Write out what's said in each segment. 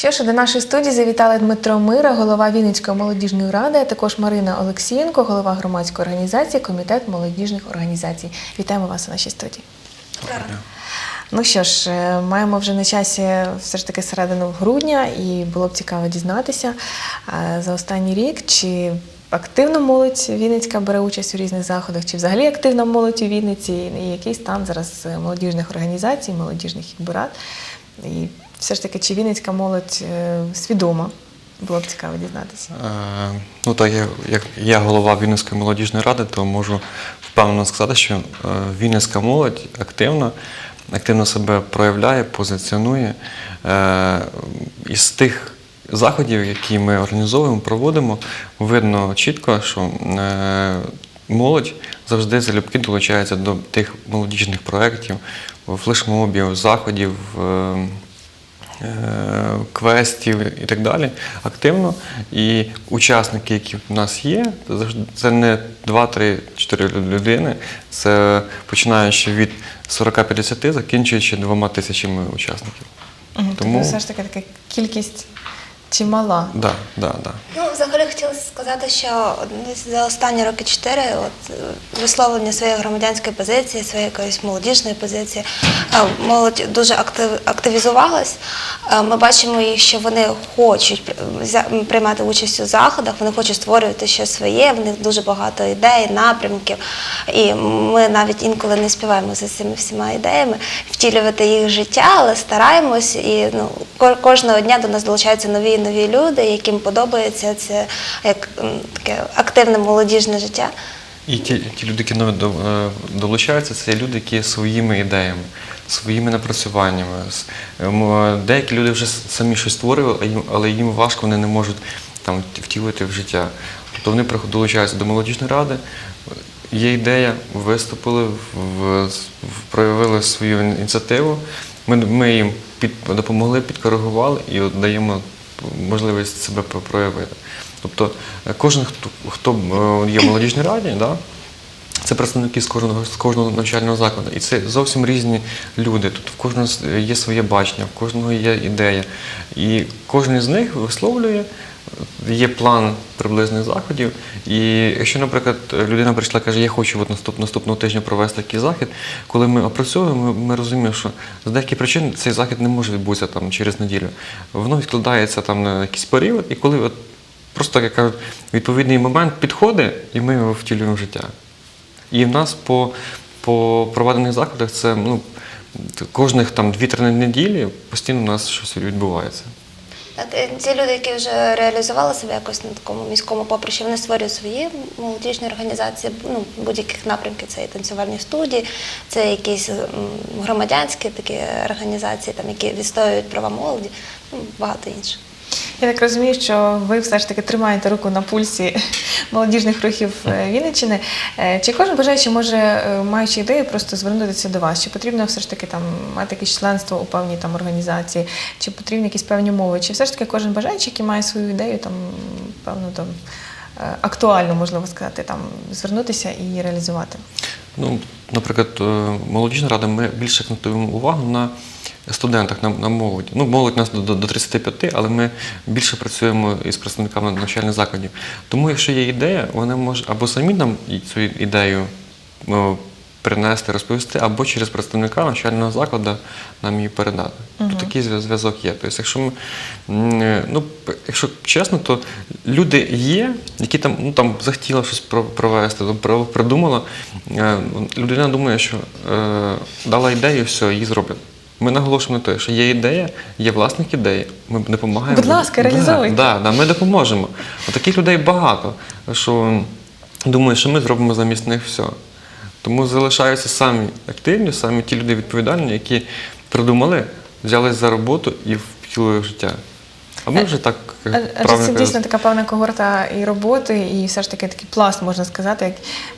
Що ж, до нашої студії завітали Дмитро Мира, голова Вінницької молодіжної ради, а також Марина Олексієнко, голова громадської організації Комітет молодіжних організацій. Вітаємо вас у нашій студії. Ну що ж, е, маємо вже на часі все ж таки середину грудня, і було б цікаво дізнатися е, за останній рік, чи активно молодь Вінницька бере участь у різних заходах, чи взагалі активна молодь у Вінниці, і який стан зараз е, молодіжних організацій, молодіжних рад. І все ж таки, чи Вінницька молодь е, свідома? Було б цікаво дізнатися. Е, Ну так, як я голова Вінницької молодіжної ради, то можу впевнено сказати, що Вінницька молодь активна, активно себе проявляє, позиціонує. Е, Із тих заходів, які ми організовуємо, проводимо, видно чітко, що е, молодь завжди залюбки долучається до тих молодіжних проєктів, флешмобів, заходів. е, е, квестів і так далі активно. І учасники, які в нас є, це не 2, 3, 4 людини, це починаючи від 40-50, закінчуючи двома тисячами учасників. Тому- Тобто все ж таки така кількість чимала. Да, да, да. Ну, взагалі хотіла сказати, що за останні роки чотири от, висловлення своєї громадянської позиції, своєї якоїсь молодіжної позиції, е, молодь дуже актив, активізувалась. Е, Ми бачимо їх, що вони хочуть приймати участь у заходах, вони хочуть створювати щось своє, в них дуже багато ідей, напрямків. І ми навіть інколи не співаємо за цими всіма ідеями втілювати їх життя, але стараємось і ну, кожного дня до нас долучаються нові нові люди, яким подобається це як таке активне молодіжне життя. І ті, ті люди, які е, долучаються, це люди, які своїми ідеями, своїми напрацюваннями. Ем, Деякі люди вже самі щось створювали, але їм важко, вони не можуть там втілити в життя. Тобто вони долучаються до молодіжної ради. Є ідея, виступили, в- проявили свою ініціативу. Ми, ми їм під, допомогли, підкоригували і даємо можливість себе проявити. Тобто е, кожен, хто, хто е, є в молодіжній раді, да, це представники з кожного, з кожного навчального закладу. І це зовсім різні люди. Тут в кожного є своє бачення, в кожного є ідея. І кожен з них висловлює, є план приблизних заходів. І якщо, наприклад, людина прийшла і каже, я хочу от наступ, наступного тижня провести такий захід, коли ми опрацьовуємо, ми, розуміємо, що з деяких причин цей захід не може відбутися там, через неділю. Воно відкладається там на якийсь період, і коли от, просто, як кажуть, відповідний момент підходить, і ми його втілюємо в життя. І в нас по, по проведених заходах це ну, кожних там 2-3 неділі постійно у нас щось відбувається. Е, ці люди, які вже реалізували себе якось на такому міському поприщі, вони створюють свої молодіжні організації, ну, будь-яких напрямків. Це і танцювальні студії, це якісь громадянські такі організації, там, які відстоюють права молоді, ну, багато інших. Я так розумію, що ви все ж таки тримаєте руку на пульсі молодіжних рухів е, Вінниччини. Е, Чи кожен бажаючий може, е, маючи ідею, просто звернутися до вас? Чи потрібно все ж таки там мати якесь членство у певній там організації, чи потрібні якісь певні мови? Чи все ж таки кожен бажаючий, який має свою ідею, там певно там актуально можливо сказати, там звернутися і реалізувати? Ну, наприклад, молодіжна рада, ми більше акцентуємо увагу на студентах, на, на молоді. Ну, молодь у нас до, до- до 35, але ми більше працюємо із представниками навчальних закладів. Тому, якщо є ідея, вони можуть або самі нам цю ідею принести, розповісти, або через представника навчального закладу нам її передати. Тобто такий зв'яз- зв'язок є. Тобто, якщо ми, е, ну, якщо чесно, то люди є, які там, ну, там захотіли щось про- провести, придумала. Е, Людина думає, що е, дала ідею, все, її зроблять. Ми наголошуємо на те, що є ідея, є власник ідеї. Ми допомагаємо. Будь ласка, Да, реалізуйте. Да, да, ми допоможемо. От таких людей багато, що думають, що ми зробимо замість них все. Тому залишаються самі активні, самі ті люди відповідальні, які придумали, взялись за роботу і втілили в життя. А ми вже так Адже правильно це дійсно така певна когорта і роботи, і все ж таки такий пласт, можна сказати, як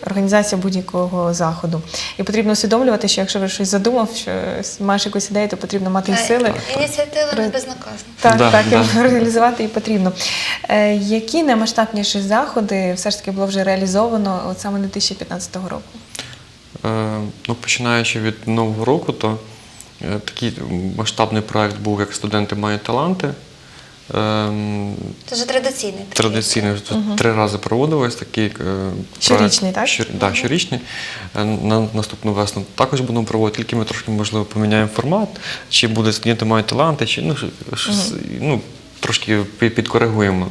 організація будь-якого заходу. І потрібно усвідомлювати, що якщо ви щось задумав, що маєш якусь ідею, то потрібно мати і сили. Ініціатива не безнаказна. Так, Да, так, да. і реалізувати її потрібно. Е, які наймасштабніші заходи все ж таки було вже реалізовано от саме 2015 року? Е, ну, починаючи від Нового року, то е, такий масштабний проект був, як студенти мають таланти. Ем, Це вже традиційний. такий. Традиційний вже три рази проводилось такий е, Щорічний, так? Щор, да, щорічний. Е, На наступну весну також будемо проводити, тільки ми трошки можливо поміняємо формат, чи буде студенти мають таланти, чи ну, що- щось, ну трошки підкоригуємо.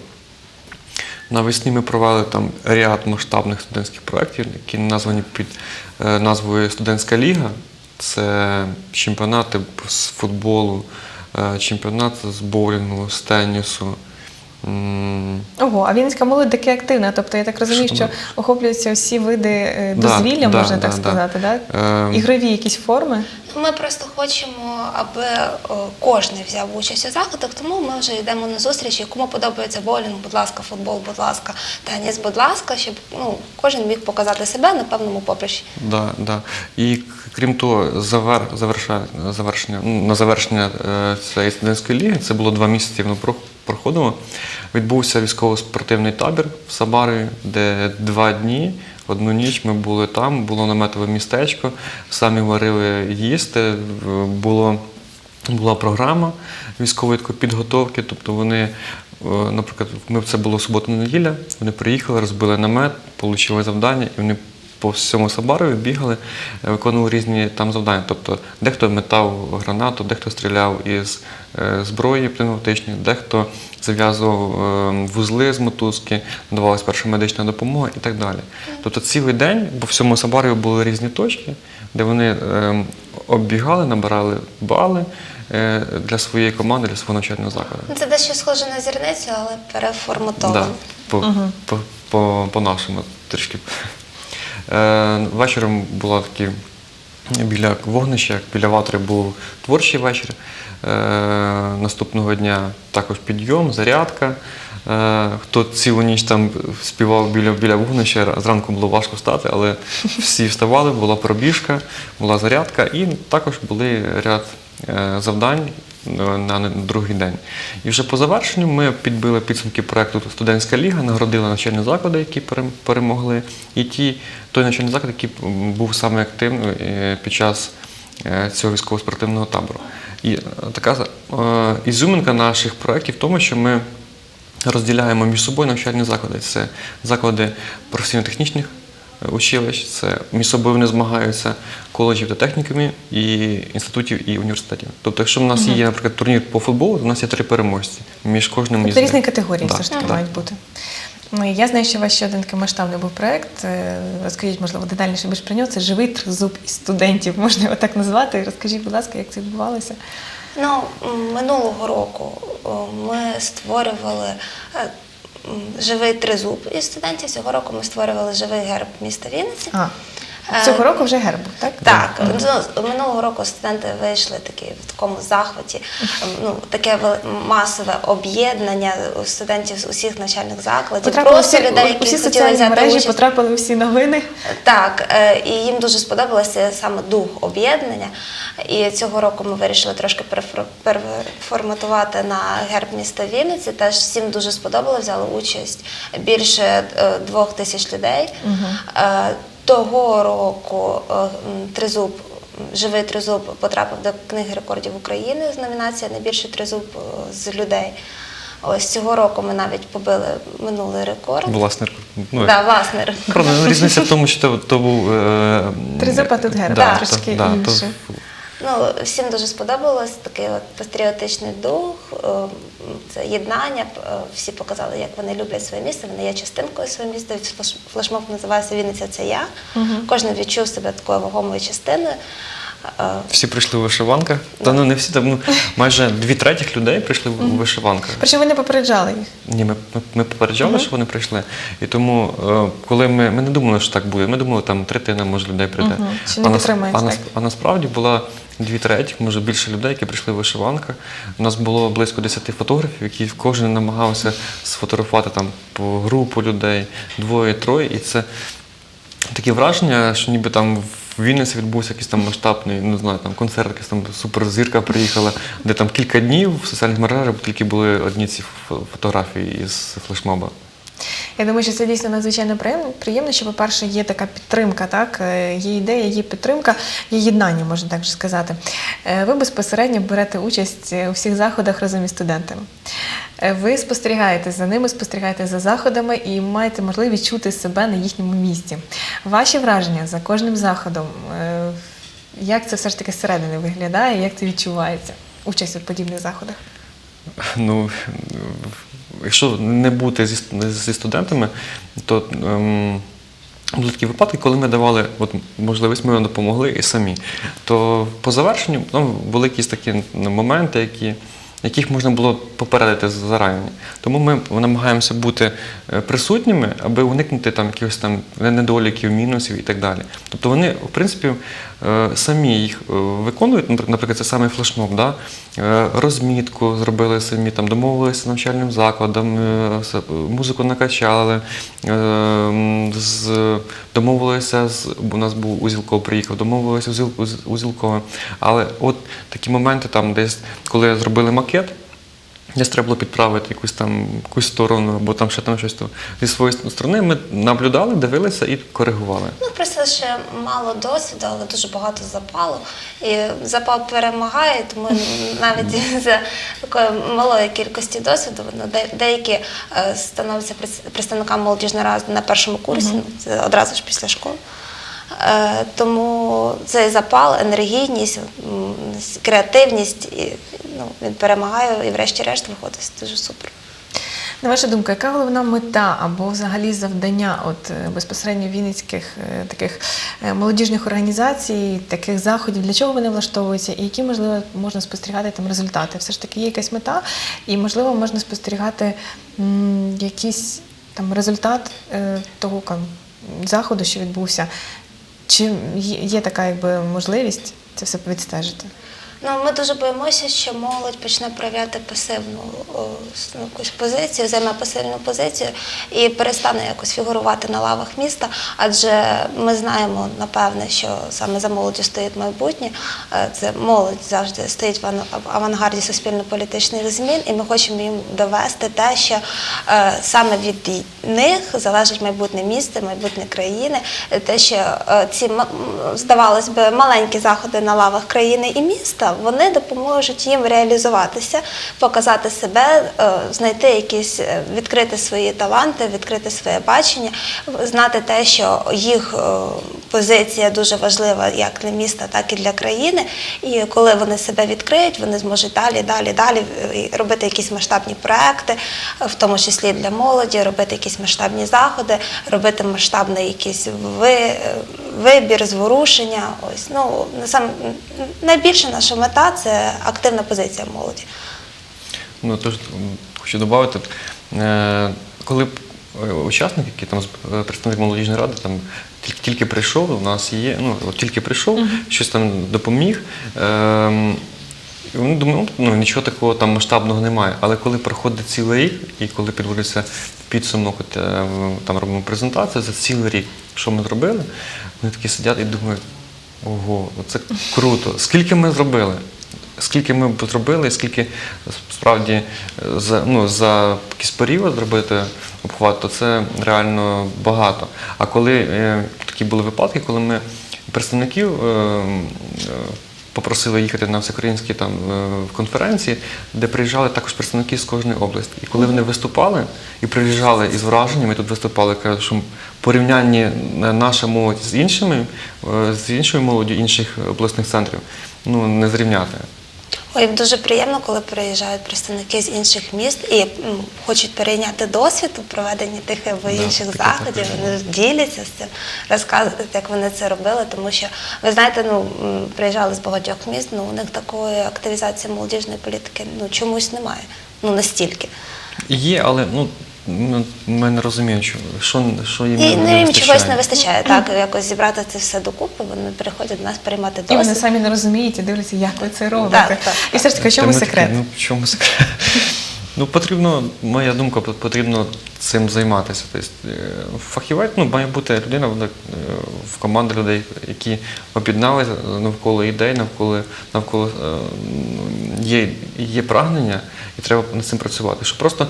Навесні ми провели там ряд масштабних студентських проєктів, які названі під е, назвою Студентська ліга. Це чемпіонати з футболу, чемпіонат з боулінгу, з тенісу. Ого, а Вінницька молодь таки активна. Тобто я так розумію, Що що охоплюються всі види е, дозвілля, да, можна да, так да. сказати, так? Ем. Ігрові якісь форми. Ми просто хочемо, аби о, кожен взяв участь у заходах, тому ми вже йдемо на зустрічі. Кому подобається боулінг, будь ласка, футбол, будь ласка, теніс, будь ласка, щоб ну, кожен міг показати себе на певному поприщі. Да, да. І крім того, завер, заверша, завершення, ну, на завершення е, цієї студентської ліги, це було два місяці, воно про- проходило. Відбувся військово-спортивний табір в Сабарові, де два дні, одну ніч ми були там, було наметове містечко, самі варили їсти, було була програма військової підготовки. Тобто вони, е, наприклад, ми це було субота-неділя, вони приїхали, розбили намет, отримали завдання, і вони по всьому Сабарові бігали, виконували різні там завдання. Тобто дехто метав гранату, дехто стріляв із е, зброї пневматичної, дехто зав'язував е, вузли з мотузки, надавалась перша медична допомога і так далі. Тобто цілий день по всьому Сабарові були різні точки, де вони е, оббігали, набирали бали для своєї команди, для свого навчального закладу. Ну, Це дещо схоже на зірницю, але переформатовано. Да, по, по, по, по-нашому трішки. Е, вечором була такі біля вогнища, біля ватри був творчий вечір. Е, наступного дня також підйом, зарядка. Е, хто цілу ніч там співав біля, біля вогнища, зранку було важко встати, але всі вставали, була пробіжка, була зарядка і також були ряд завдань на другий день. І вже по завершенню ми підбили підсумки проекту Студентська ліга, нагородили навчальні заклади, які перемогли, і ті, той навчальний заклад, який був саме активним е, під час е, цього військово-спортивного табору. І е, така ізюминка наших проєктів в тому, що ми розділяємо між собою навчальні заклади. Це заклади професійно-технічних училищ, це між собою вони змагаються коледжів та технікумів і інститутів і університетів. Тобто, якщо в нас є, наприклад, турнір по футболу, то в нас є три переможці між кожним із Тобто них. різні категорії Да, все ж таки да. мають бути. Ну, і я знаю, що у вас ще один такий масштабний був проєкт. Е, Розкажіть, можливо, детальніше більш про нього. Це живий тризуб із студентів, можна його так назвати. Розкажіть, будь ласка, як це відбувалося? Ну, м, минулого року о, ми створювали е, живий тризуб із студентів. Цього року ми створювали живий герб міста Вінниці. А, цього року вже герб так? Так, ну, минулого року студенти вийшли такі в такому захваті. Ну таке масове об'єднання студентів з усіх навчальних закладів. Потрапили просто всі, людей, які усі хотіли взяти мережі, участь. потрапили всі новини. Так, е, і їм дуже сподобалося саме дух об'єднання. І цього року ми вирішили трошки перефор- переформатувати на герб міста Вінниці. Теж всім дуже сподобалося, взяли участь більше е, двох тисяч людей. Е, Того року е, тризуб. Живий тризуб потрапив до книги рекордів України з номінації Найбільший тризуб е, з людей. Ось цього року ми навіть побили минулий рекорд. Власне, ну, да, власне, рекорд. Різниця в тому, що то, то був. Е, Тризуб, а тут герб, да, трошки да, да, то-. Ну, всім дуже сподобалось такий от патріотичний дух, е, це єднання. Е, Всі показали, як вони люблять своє місто. Вони є частинкою свого міста. Флеш- Флешмоб називається Вінниця це я. Кожен відчув себе такою вагомою частиною. Всі прийшли у вишиванках. Та ну не всі там, ну майже дві третіх людей прийшли у вишиванках. Причому ви не попереджали їх. Ні, ми, ми, ми попереджали, що вони прийшли. І тому, е, коли ми, ми не думали, що так буде, ми думали, там третина може людей прийде. Мгм. Чи не нас- а, нас- так? а насправді була дві треті, може більше людей, які прийшли в вишиванках. У нас було близько 10 фотографів, які кожен намагався сфотографувати там по групу людей, двоє-троє. І це таке враження, що ніби там в Вінниці відбувся якийсь там масштабний, не знаю, там концерт, якась там суперзірка приїхала, де там кілька днів в соціальних мережах тільки були одні ці фотографії із флешмоба. Я думаю, що це дійсно надзвичайно приємно, що, по-перше, є така підтримка, так? е, є ідея, є підтримка, є єднання, можна так же сказати. Е, Ви безпосередньо берете участь е, у всіх заходах разом із студентами. Ви спостерігаєте за ними, спостерігаєте за заходами і маєте можливість чути себе на їхньому місці. Ваші враження за кожним заходом, як це все ж таки зсередини виглядає, як це відчувається? Участь у подібних заходах. Ну, якщо не бути зі, зі студентами, то ем, були такі випадки, коли ми давали от, можливість, ми допомогли і самі. То по завершенню ну, були якісь такі ну, моменти, які, яких можна було попередити зарані. Тому ми намагаємося бути е, присутніми, аби уникнути там якихось там недоліків, мінусів і так далі. Тобто вони, в принципі, е, самі їх е, виконують, наприклад, це саме флешмоб, да? Розмітку зробили самі, там, домовилися з навчальним закладом, музику накачали, з, домовилися з у нас був Узілков приїхав, домовилися з Узілковим. Але от такі моменти, там, десь, коли зробили макет, Десь треба було підправити якусь там якусь сторону, або там ще там щось то зі своєї сторони. Ми наблюдали, дивилися і коригували. Ну, просто ще мало досвіду, але дуже багато запалу. І запал перемагає, тому навіть за такої малої кількості досвіду ну, де- деякі е, становляться представниками молодіжної ради на першому курсі, ну, одразу ж після школи. Е, Тому цей запал, енергійність, креативність, і, ну, він перемагає і врешті-решт виходить дуже супер. На вашу думку, яка головна мета або взагалі завдання от е, безпосередньо вінницьких е, таких молодіжних організацій, таких заходів, для чого вони влаштовуються, і які можливо можна спостерігати там результати? Все ж таки є якась мета, і можливо можна спостерігати якийсь там результат того заходу, що відбувся. Чи є, така якби можливість це все відстежити? Ну, ми дуже боїмося, що молодь почне проявляти пасивну ну, якусь позицію, займе пасивну позицію і перестане якось фігурувати на лавах міста. Адже ми знаємо, напевне, що саме за молоддю стоїть майбутнє. Е, Це молодь завжди стоїть в ан- авангарді суспільно-політичних змін, і ми хочемо їм довести те, що е, саме від них залежить майбутнє міста, майбутнє країни, те, що е, ці здавалось би маленькі заходи на лавах країни і міста, вони допоможуть їм реалізуватися, показати себе, е, знайти якісь, е, відкрити свої таланти, відкрити своє бачення, знати те, що їх е, позиція дуже важлива як для міста, так і для країни. І коли вони себе відкриють, вони зможуть далі, далі, далі робити якісь масштабні проекти, в тому числі для молоді, робити якісь масштабні заходи, робити масштабний якийсь ви, вибір, зворушення. Ось ну сам найбільша наша мета це активна позиція молоді. Ну, тож хочу додати, е, коли е, учасник, який там з- е, представник молодіжної ради, там тільки, тільки прийшов, у нас є, ну, от тільки прийшов, щось там допоміг. Е, і вони думають, ну нічого такого там масштабного немає. Але коли проходить цілий рік, і коли підводиться підсумок, е, там робимо презентацію за цілий рік, що ми зробили, вони такі сидять і думають, ого, це круто. Скільки ми зробили? Скільки ми зробили, скільки справді е, за, ну, за якийсь період зробити обхват, то це реально багато. А коли е, такі були випадки, коли ми представників е, е, попросили їхати на всеукраїнські там е, конференції, де приїжджали також представники з кожної області. І коли вони виступали і приїжджали із враженнями, тут виступали, кажуть, що порівнянні е, наша молодь з іншими, е, з іншою молоддю інших обласних центрів, ну не зрівняти. Ой, дуже приємно, коли приїжджають представники з інших міст і м, хочуть перейняти досвід у проведенні тих або Да, інших таке заходів. також Вони діляться з цим, розказують, як вони це робили. Тому що ви знаєте, ну м, приїжджали з багатьох міст, ну у них такої активізації молодіжної політики ну чомусь немає. Ну настільки. Є, але ну ми- ми не розуміємо, що, що, що їм І не, ну, їм вистачає. чогось не вистачає, так якось зібрати це все докупи. Вони приходять до нас приймати І вони самі не розуміють і дивляться, як ви це робите. Так, так, І все ж таки, в Та чому ми такі, секрет? ну, в чому секрет? Ну, потрібно, моя думка, пот- потрібно цим займатися. Тобто, е, фахівець ну, має бути людина вона, е, в команді людей, які об'єдналися навколо ідей, навколо, навколо е, м, є, є прагнення, і треба над цим працювати. Щоб просто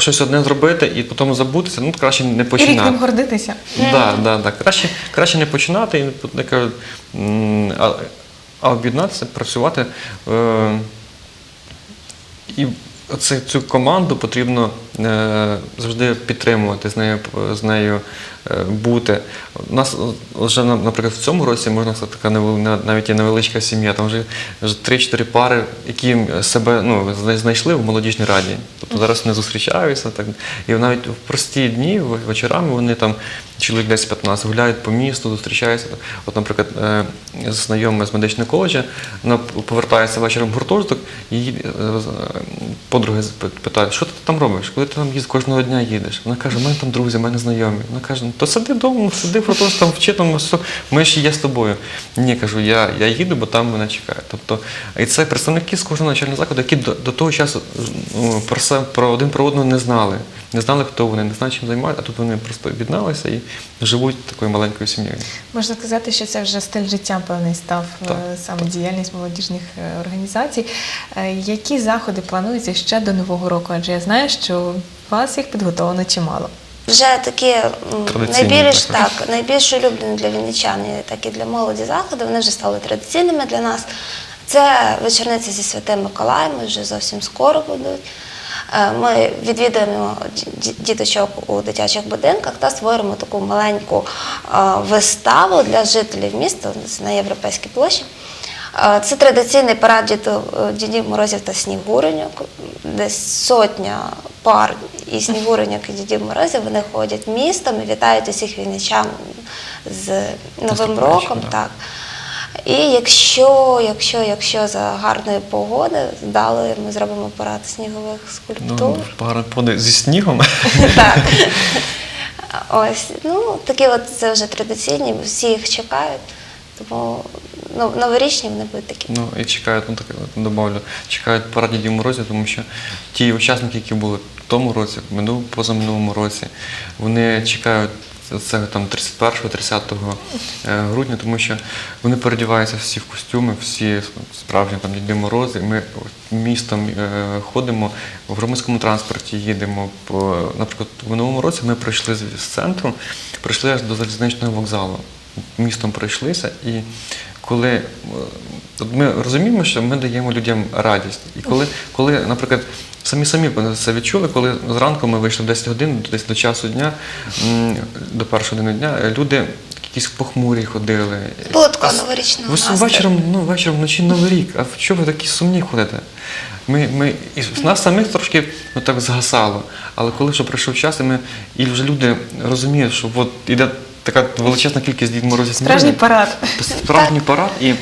щось одне зробити і потім забутися, ну краще не І рік починати. ним гордитися. Да, да, да. Краще, краще не починати а, а об'єднатися, працювати. Е, і цю команду потрібно е, завжди підтримувати, з нею, з нею бути. У нас вже, на- наприклад, в цьому році можна сказати, така навіть є невеличка сім'я. Там вже, вже 3-4 пари, які себе ну, знайшли в молодіжній раді. Тобто зараз вони зустрічаються. Так. І навіть в прості дні, вечорами вони там чоловік 10-15 гуляють по місту, зустрічаються. От, наприклад, е, знайома з медичного коледжа, вона повертається вечором в гуртожиток, і її е, е, подруги питають, що ти там робиш? Коли ти там кожного дня їдеш? Вона каже, у мене там друзі, у мене знайомі. Вона каже, то сиди вдома, сиди гуртожитку, там вчи там ми ж є з тобою. Ні, кажу, я, я їду, бо там мене чекають. Тобто, і це представники з кожного навчального закладу, які до, до того часу ну, про, се- про один про одного не знали. Не знали, хто вони, не знали, чим займаються, а тут вони просто об'єдналися і живуть такою маленькою сім'єю. Можна сказати, що це вже стиль життя певний став е, Так. саме діяльність молодіжних е, організацій. Е, Які заходи плануються ще до нового року? Адже я знаю, що у вас їх підготовлено чимало. Вже такі Традиційні, найбільш так. так, найбільш улюблені для вінничан, і так і для молоді заходи. Вони вже стали традиційними для нас. Це вечорниці зі святим Миколаєм, вже зовсім скоро будуть. Е, Ми відвідуємо ді- ді- діточок у дитячих будинках та створюємо таку маленьку е, виставу для жителів міста на європейській площі. Це традиційний парад е, дідів Морозів та Снігуреньок. Десь сотня пар і Снігуреньок і дідів Морозів вони ходять містом і вітають усіх вінничан з Новим роком. да. Так. І якщо, якщо, якщо за гарної погоди вдали, ми зробимо парад снігових скульптур. Ну, поди зі снігом. Так. Ось, ну такі от це вже традиційні, всі їх чекають. Тому ну, новорічні вони будуть такі. Ну і чекають, ну так добавлю, чекають парад Дідів Морозів, тому що ті учасники, які були в тому році, в минулому, позаминулому році, вони чекають це там 31-30 е, грудня, тому що вони передіваються всі в костюми, всі справжні там Діди Морози. Ми містом е, ходимо в громадському транспорті, їдемо. Наприклад, в минулому році ми пройшли з, з центру, прийшли аж до залізничного вокзалу. Містом пройшлися і коли е, ми розуміємо, що ми даємо людям радість. І коли, коли наприклад, самі самі це відчули, коли зранку ми вийшли в 10 годин, десь до часу дня, до першої години дня, е, люди якісь похмурі ходили. Було такого новорічного Ви вечором, ну, вечором вночі Новий рік, а чому ви такі сумні ходите? Ми, ми, і з нас самих трошки ну, так згасало. Але коли вже пройшов час, і, ми, і вже люди розуміють, що от іде така величезна кількість Дід Морозів. Справжній парад. Справжній парад, і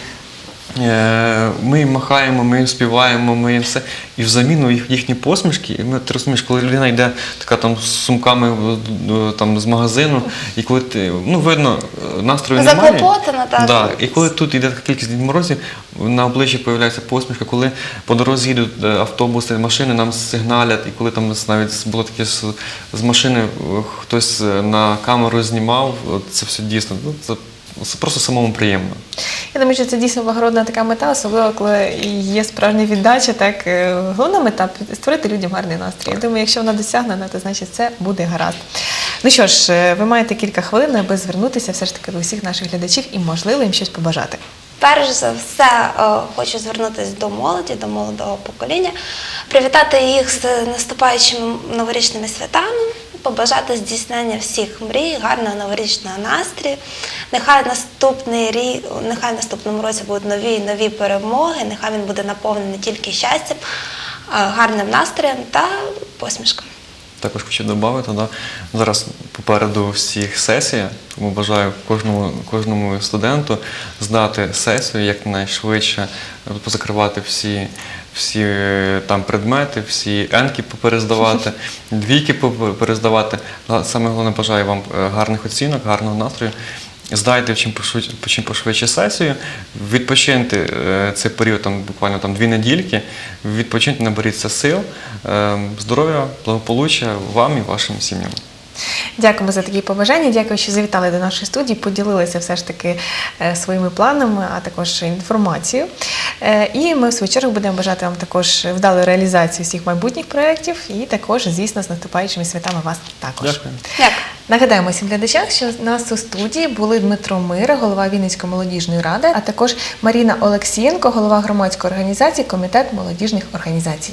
ми їм махаємо, ми їм співаємо, ми їм все. І взамін їх, їхні посмішки, і ми, ти розумієш, коли людина йде така там з сумками е, там, з магазину, і коли ти, ну, видно, е, настрою немає. Заклопотана, так. Да, і коли тут йде така кількість Дід Морозів, на обличчі з'являється посмішка, коли по дорозі їдуть е, автобуси, машини, нам сигналять, і коли там навіть було таке з, машини е, хтось е, на камеру знімав, це все дійсно. Ну, це просто самому приємно. Я думаю, що це дійсно благородна така мета, особливо коли є справжня віддача. Так е, головна мета створити людям гарний настрій. Я думаю, якщо вона досягнена, то значить це буде гаразд. Ну що ж, е, ви маєте кілька хвилин, аби звернутися все ж таки до усіх наших глядачів і можливо їм щось побажати. Перш за все, е, хочу звернутися до молоді, до молодого покоління, привітати їх з наступаючими новорічними святами, побажати здійснення всіх мрій, гарного новорічного настрію. Нехай наступний рік, нехай наступному році будуть нові і нові перемоги, нехай він буде наповнений не тільки щастям, а гарним настроєм та посмішками. Також хочу додати, да, зараз попереду всіх сесія, тому бажаю кожному, кожному студенту здати сесію якнайшвидше, позакривати всі, всі е, там предмети, всі енки поперездавати, двійки поперездавати. Саме головне бажаю вам е, гарних оцінок, гарного настрою. Здайте чим пошвидше, чим пошвидше сесію, відпочиньте е, цей період, там буквально там дві недільки, відпочиньте, наберіться сил, е, здоров'я, благополуччя вам і вашим сім'ям. Дякуємо за такі побажання. Дякую, що завітали до нашої студії, поділилися все ж таки е, своїми планами, а також інформацією. Е, І ми в свою чергу будемо бажати вам також вдалої реалізації всіх майбутніх проєктів і також, звісно, з наступаючими святами вас також. Дякую. Дякую. Нагадаємо всім глядачам, що нас у студії були Дмитро Мира, голова Вінницької молодіжної ради, а також Маріна Олексієнко, голова громадської організації Комітет молодіжних організацій.